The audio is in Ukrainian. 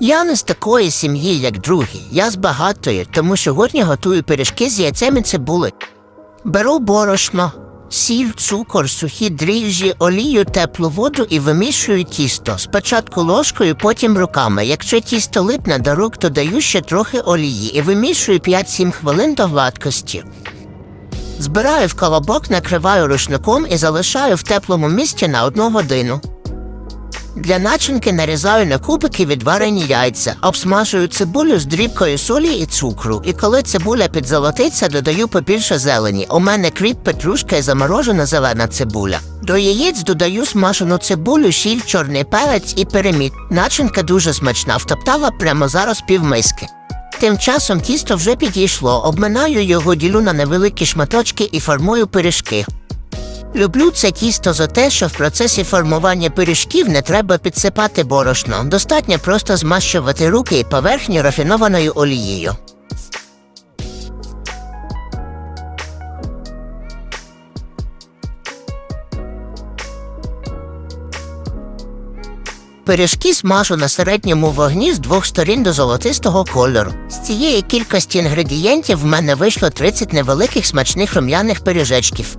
Я не з такої сім'ї, як другі. Я з багатої, тому сьогодні готую пиріжки з яйцем і цибули. Беру борошно, сіль, цукор, сухі дріжджі, олію, теплу воду і вимішую тісто. Спочатку ложкою, потім руками. Якщо тісто липне до рук, то даю ще трохи олії і вимішую 5-7 хвилин до гладкості. Збираю в колобок, накриваю рушником і залишаю в теплому місці на одну годину. Для начинки нарізаю на кубики відварені яйця, обсмажую цибулю з дрібкою солі і цукру. І коли цибуля підзолотиться, додаю побільше зелені. У мене кріп, петрушка і заморожена зелена цибуля. До яєць додаю смажену цибулю, сіль, чорний перець і переміт. Начинка дуже смачна, втоптала прямо зараз півмиски. Тим часом тісто вже підійшло, обминаю його, ділю на невеликі шматочки і формую пиріжки. Люблю це тісто за те, що в процесі формування пиріжків не треба підсипати борошно. Достатньо просто змащувати руки і поверхню рафінованою олією. Пиріжки смажу на середньому вогні з двох сторін до золотистого кольору. З цієї кількості інгредієнтів в мене вийшло 30 невеликих смачних рум'яних пиріжечків.